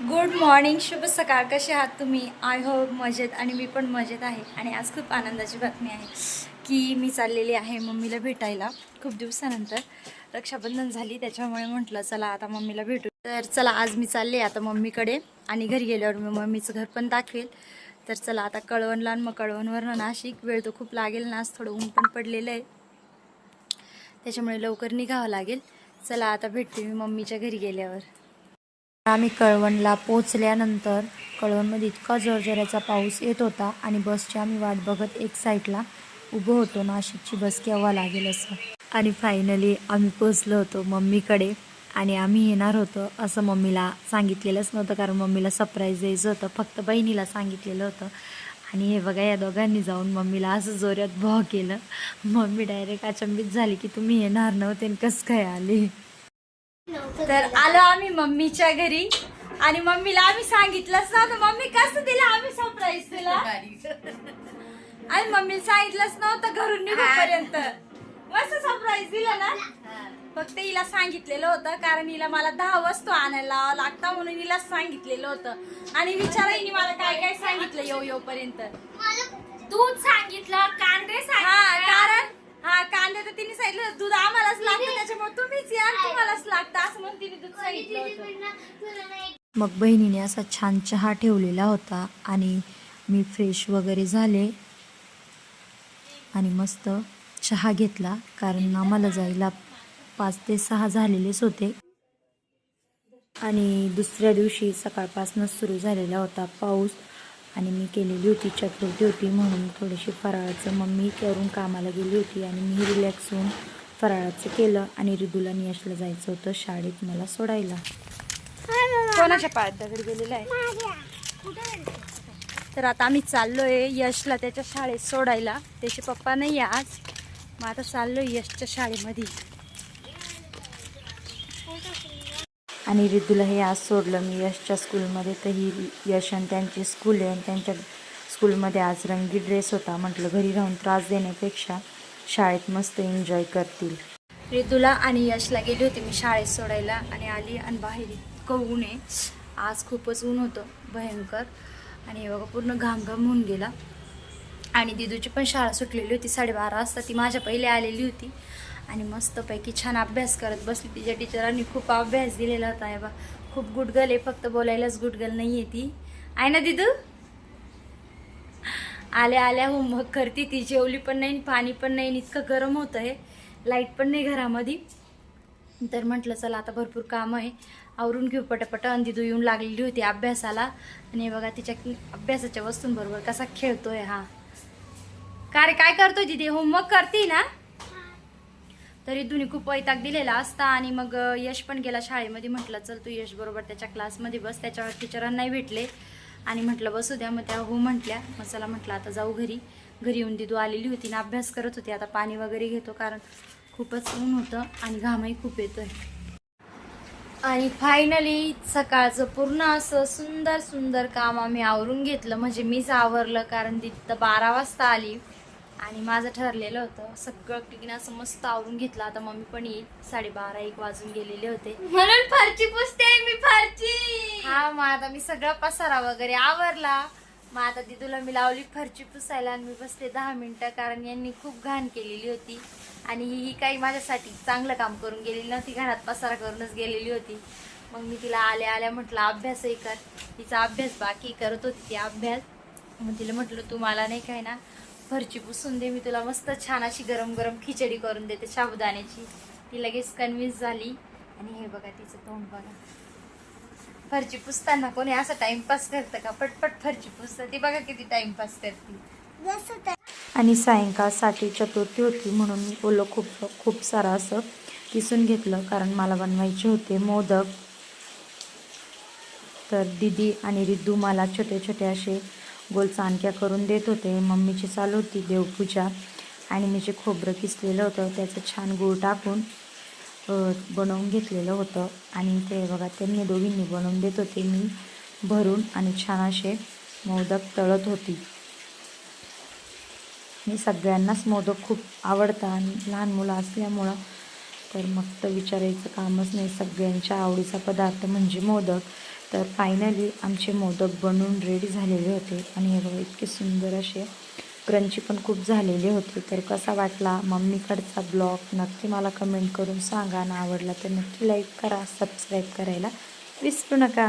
Good morning शुभ सकाळ. कसे आहात तुम्ही? आय होप मजेत आणि मी पण मजेत आहे. आणि आज खूप आनंदाची बातमी आहे की मी चाललेली आहे मम्मीला भेटायला खूप दिवसानंतर. रक्षाबंधन झाली त्याच्यामुळे म्हटलं चला आता मम्मीला भेटू. तर चला आज मी चालले आता मम्मीकडे आणि घरी गेल्यावर मी मम्मीचं घर पण दाखवेल. तर चला आता कळवणला आणि मग कळवणवरनं नाशिक. वेळ तर खूप लागेल ना आज थोडं ऊन पण पडलेलं आहे. त्याच्यामुळे लवकर निघावं लागेल. चला आता भेटते मी मम्मीच्या घरी गेल्यावर. आम्ही कळवणला पोचल्यानंतर कळवणमध्ये इतका जोरजोऱ्याचा पाऊस येत होता आणि बसची आम्ही वाट बघत एक साईडला उभं होतो. नाशिकची बस केव्हा लागेल असं? आणि फायनली आम्ही पोचलो होतो मम्मीकडे आणि आम्ही येणार होतो असं मम्मीला सांगितलेलंच नव्हतं. कारण मम्मीला सरप्राईज द्यायचं होतं. फक्त बहिणीला सांगितलेलं होतं. आणि हे बघा या दोघांनी जाऊन मम्मीला असं जोरात भॉ केलं. मम्मी डायरेक्ट अचंबित झाली की तुम्ही येणार नव्हते आणि कसं काय आले? तर आलो आम्ही मम्मीच्या घरी. आणि मम्मीला आम्ही सांगितलंच नव्हतं मम्मी कसं दिलं आम्ही सरप्राईज दिला आणि मम्मीला सांगितलंच नव्हतं घरून निघूपर्यंत मस्त सरप्राईज दिलं ना? फक्त हिला सांगितलेलं होतं कारण हिला मला दहा वस्तू आणायला लागता म्हणून हिला सांगितलेलं होतं. आणि विचारा हिने मला काय काय सांगितलं येऊ येऊ पर्यंत दूध सांगितलं कांदे हा सांगितलं कारण हा कांदे तर तिने सांगितलं दूध आम्हालाच लागतं त्याच्यामुळे तुम्हीच या तुम्हालाच लागतं. असं म्हणून तिने दूध सांगितलं होतं. मग बहिणीने असा छान चहा ठेवलेला होता आणि मी फ्रेश वगैरे झाले आणि मस्त चहा घेतला कारण आम्हाला जायला पाच ते सहा झालेलेच होते. आणि दुसऱ्या दिवशी सकाळपासूनच सुरू झालेला होता पाऊस. आणि मी केलेली होती चतुर्थी होती म्हणून थोडीशी फराळाचं मम्मी करून कामाला गेली होती आणि मी रिलॅक्स होऊन फराळाचं केलं आणि रिदूला नियशला यशला जायचं होतं शाळेत मला सोडायला. कोणाच्या पायात दगड गेलेला आहे? तर आता आम्ही चाललोय यशला त्याच्या शाळेत सोडायला. त्याचे पप्पा नाही आहे आज. मग आता चाललोय यशच्या शाळेमध्ये. आणि रिद्धूला हे आज सोडलं. मी यशच्या स्कूलमध्ये तर ही यश आणि त्यांची स्कूल आहे. आणि त्यांच्या स्कूलमध्ये आज रंगी ड्रेस होता. म्हटलं घरी राहून त्रास देण्यापेक्षा शाळेत मस्त एन्जॉय करतील. रिद्धूला आणि यशला गेली होती मी शाळेत सोडायला. आणि आली आणि बाहेर इतकं ऊन आहे. आज खूपच ऊन होतं. भयंकर. आणि बघा पूर्ण घामघाम होऊन गेला. आणि दिदूची पण शाळा सुटलेली होती साडेबारा वाजता. ती माझ्या पहिले आलेली होती. आणि मस्तपैकी छान अभ्यास करत बसली. तिच्या टीचरांनी खूप अभ्यास दिलेला होता. आहे बा खूप गुडगल आहे. फक्त बोलायलाच गुडगल नाही आहे ती. आहे ना दिदू? आल्या आल्या होमवर्क करते. ती जेवली पण नाही पाणी पण नाही आणि इतकं गरम होतं आहे लाइट पण नाही घरामध्ये. तर म्हटलं चला आता भरपूर काम आहे. आवरून घेऊ पटापट. आणि दिदू येऊन लागलेली होती अभ्यासाला. आणि बघा तिच्या अभ्यासाच्या वस्तूंबरोबर कसा खेळतोय हा. का रे काय करतोय तिथे होमवर्क करते ना? तरी दुनी खूप वैताग दिलेला असता आणि मग यश पण गेला शाळेमध्ये. म्हटलं चल तू यश बरोबर त्याच्या क्लासमध्ये बस त्याच्यावर टीचरांनाही भेटले. आणि म्हटलं बसू द्या. मग त्या हो म्हटल्या. मग चला म्हटलं आता जाऊ घरी. घरी येऊन दिदू आलेली होती ना अभ्यास करत होती. आता पाणी वगैरे घेतो कारण खूपच ऊन होतं आणि घामही खूप येतोय. आणि फायनली सकाळचं पूर्ण असं सुंदर सुंदर काम आम्ही आवरून घेतलं. म्हणजे मीच आवरलं कारण तिथं बारा वाजता आली. आणि माझं ठरलेलं होतं सगळं क्लीन असं मस्त आवरून घेतलं. आता मम्मी पण येईल. साडेबारा एक वाजून गेलेले होते. म्हणून फरची पुसते मी फरची! हा मग आता मी सगळा पसारा वगैरे आवरला. मग आता दिदूला मी लावली फरची पुसायला आणि मी बसले दहा मिनिटं कारण यांनी खूप घाण केलेली होती. आणि ही ही काही माझ्यासाठी चांगलं काम करून गेलेली नव्हती. घरात पसारा करूनच गेलेली होती. मग मी तिला आल्या आल्या म्हटलं अभ्यासही कर. तिचा अभ्यास बाकी करत होती ती अभ्यास. मग तिला म्हटलं तू मला नाही काय ना फरची पुसून दे मी तुला मस्त छान अशी गरम गरम खिचडी करून देते साबुदाण्याची. ती लगेच कन्व्हिन्स झाली. आणि हे बघा तिचं तोंड बघा. फरची पुसताना कोणी असं टाइमपास करतं का? पटपट फरची पुसतं. ती बघा किती टाइमपास करते. आणि सायंकाळसाठी चतुर्थी होती म्हणून मी ओलं खूप खूप सारं असं किसून घेतलं कारण मला बनवायचे होते मोदक. तर दिदी आणि रिद्धू मला छोटे छोटे असे गोल चाणक्या करून देत होते. मम्मीची चालू होती देवपूजा. आणि मी जे खोबरं किसलेलं होतं त्याचं छान गूळ टाकून बनवून घेतलेलं होतं. आणि ते बघा त्यांनी दोघींनी बनवून देत होते. मी भरून आणि छान असे मोदक तळत होती. मी सगळ्यांनाच मोदक खूप आवडतात आणि लहान मुलं असल्यामुळं तर मग तर विचारायचं कामच नाही. सगळ्यांच्या आवडीचा पदार्थ म्हणजे मोदक. तर फायनली आमचे मोदक बनवून रेडी झालेले होते. आणि हे बघा इतके सुंदर असे क्रंची पण खूप झालेले होते. तर कसा वाटला मम्मीकडचा ब्लॉग नक्की मला कमेंट करून सांगा. ना आवडला तर नक्की लाईक करा सबस्क्राईब करायला विसरू नका.